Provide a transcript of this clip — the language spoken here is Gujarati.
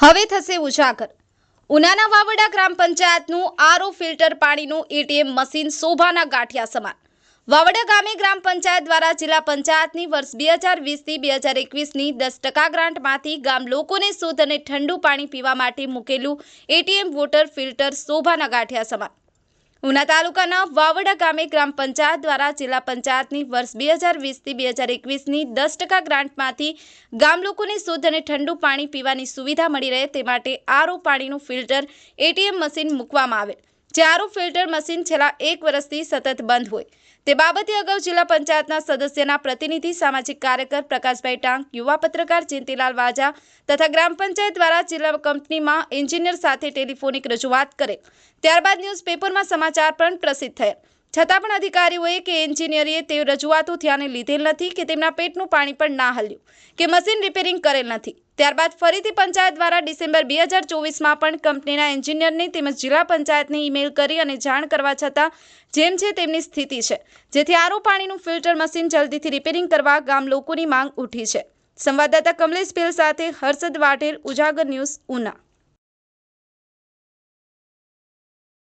હવે થશે ઉજાગર. ઉનાના વાવડા ગ્રામ પંચાયતનું આરો ફિલ્ટર પાણીનું એટીએમ મશીન શોભાના ગાંઠિયા સમાન. વાવડા ગામે ગ્રામ પંચાયત દ્વારા જિલ્લા પંચાયતની વર્ષ બે હજાર વીસથી બે હજાર એકવીસની દસ ટકા ગ્રાન્ટમાંથી ગામ લોકોને શુદ્ધ અને ઠંડુ પાણી પીવા માટે મૂકેલું એટીએમ વોટર ફિલ્ટર શોભાના ગાંઠિયા સમાન. ઉના તાલુકાના વાવડા ગામે ગ્રામ પંચાયત દ્વારા જિલ્લા પંચાયતની વર્ષ બે હજાર વીસથી બે હજાર એકવીસની દસ ટકા ગ્રાન્ટમાંથી ગામ લોકોને શુદ્ધ અને ઠંડુ પાણી પીવાની સુવિધા મળી રહે તે માટે આરઓ પાણીનું ફિલ્ટર, એટીએમ મશીન મૂકવામાં આવેલ. જે આરઓ ફિલ્ટર મશીન છેલ્લા એક વર્ષથી સતત બંધ હોય. તે બાબતે અગાઉ જિલ્લા પંચાયતના સદસ્યના પ્રતિનિધિ, સામાજિક કાર્યકર પ્રકાશભાઈ ટાંક, યુવા પત્રકાર જયંતિલાલ વાજા તથા ગ્રામ પંચાયત દ્વારા જિલ્લા કંપનીમાં એન્જિનિયર સાથે ટેલિફોનિક રજૂઆત કરે. ત્યારબાદ ન્યૂઝપેપરમાં સમાચાર પણ પ્રસિદ્ધ થયેલ છતાં પણ અધિકારીઓએ કે એન્જિનિયરે તે રજૂઆતો ધ્યાને લીધેલ નથી કે તેમના પેટનું પાણી પણ ના હલ્યું, કે મશીન રિપેરિંગ કરેલ નથી. ત્યારબાદ ફરીથી પંચાયત દ્વારા ડિસેમ્બર બે હજાર ચોવીસમાં પણ કંપનીના એન્જિનિયરને તેમજ જિલ્લા પંચાયતને ઈમેલ કરી અને જાણ કરવા છતાં જેમ છે તેમની સ્થિતિ છે. જેથી આરો પાણીનું ફિલ્ટર મશીન જલ્દીથી રિપેરિંગ કરવા ગામ લોકોની માંગ ઉઠી છે. સંવાદદાતા કમલેશ ભેલ સાથે હર્ષદ વાઢેર ઉજાગર ન્યૂઝ ઉના.